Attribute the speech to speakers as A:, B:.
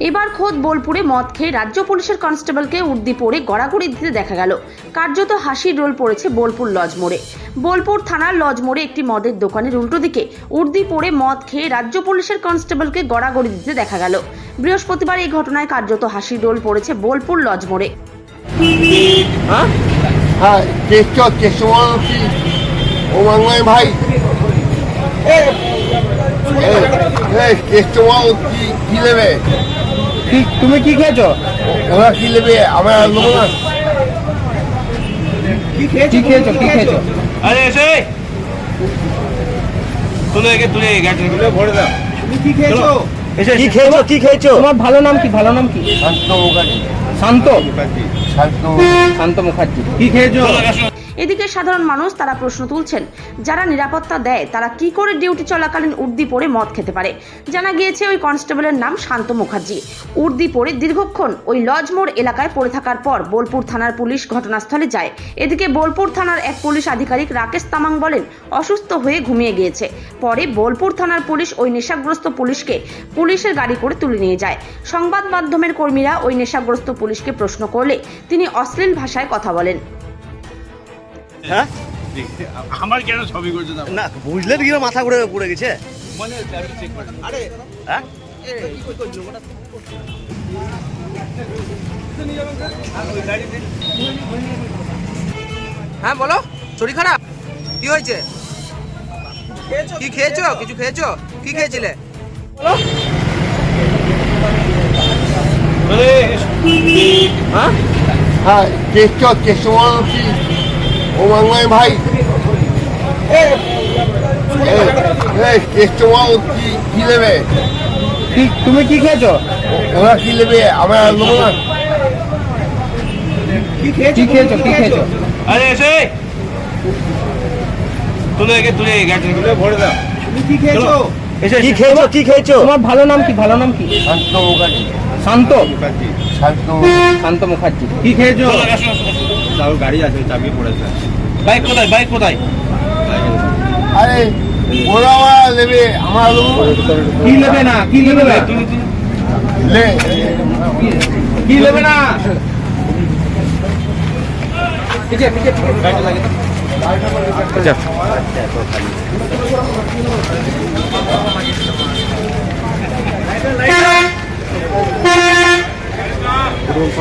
A: এবার খোদ বোলপুরে মদ খেয়ে রাজ্য পুলিশের কনস্টেবলকে উর্দি পরে গড়াগড়ি দিতে দেখা গেল। কার্যত হাসির রোল পড়েছে বোলপুর লজ মোড়ে। বোলপুর থানার লজ মোড়ে একটি মদের দোকানের উল্টো দিকে উর্দি পরে মদ খেয়ে রাজ্য পুলিশের কনস্টেবলকে গড়াগড়ি দিতে দেখা গেল। বৃহস্পতিবার এই ঘটনায় কার্যত হাসির রোল পড়েছে বোলপুর লজ মোড়ে।
B: হ্যাঁ?
C: হ্যাঁ কি
B: তুমি কি খেয়েছো?
C: ওরা কি নেবে? আমরা নেব না।
B: কি খেয়েছো কি খেয়েছো?
D: আরে এসে তুলে এগে তুলে গাড়িগুলো ভরে দাও।
B: তুমি কি খেয়েছো?
D: এসে
B: কি খেয়েছো কি খেয়েছো? তোমার ভালো নাম কি? ভালো নাম কি?
C: শান্ত
B: শান্ত?
C: শান্ত।
B: মুখার্জি। কি খেয়েছো?
A: এদিকে সাধারণ মানুষ তারা প্রশ্ন তুলছেন যারা নিরাপত্তা দেয় তারা কি করে ডিউটি চলাকালীন উর্দি পরে মদ খেতে পারে? জানা গিয়েছে ওই কনস্টেবলের নাম শান্ত মুখার্জি। উর্দি পরে দীর্ঘক্ষণ ওই লজ মোড় এলাকায় পড়ে থাকার পর বোলপুর থানার পুলিশ ঘটনাস্থলে যায়। এদিকে বোলপুর থানার এক পুলিশ আধিকারিক রাকেশ তামাং বলেন অসুস্থ হয়ে ঘুমিয়ে গিয়েছে। পরে বোলপুর থানার পুলিশ ওই নেশাগ্রস্ত পুলিশকে পুলিশের গাড়ি করে তুলে নিয়ে যায়। সংবাদ মাধ্যমের কর্মীরা ওই নেশাগ্রস্ত পুলিশকে প্রশ্ন করলে তিনি অশ্লীল ভাষায় কথা বলেন।
E: হ্যাঁ?
D: আমার কেন ছবি করছে না?
E: না বুঝলেন কি মাথা ঘুরে পড়ে গেছে?
D: মানে
E: হ্যাঁ?
F: হ্যাঁ বলো শরীর খারাপ? কি হয়েছে? কি খেয়েছো? কিছু খেয়েছো? কি খেয়েছিলে?
B: হ্যাঁ?
C: হ্যাঁ কি? ভাই। কি কি নেবে?
B: তুমি কি খেয়েছো?
C: ওরা কি নেবে? আমরা নেব না।
B: কি খেয়েছো? কি খেয়েছো?
D: আরে এসে তুলে তুলে গাড়িগুলো ভরে দাও।
B: তুমি কি খেয়েছো?
E: কি খেয়েছো কি খেয়েছো?
B: তোমার ভালো নাম কি? ভালো নাম কি?
C: শান্ত মুখার্জি।
B: শান্ত?
C: শান্ত।
B: শান্ত মুখার্জি। কি খেয়েছো?
D: গাড়ি আছে চাবি পড়েছে বাইক কোথায় বাইক কোথায়?
C: আরে ওরা নেবে আমরা নেব
B: কি নেবে না? কি নেবে না?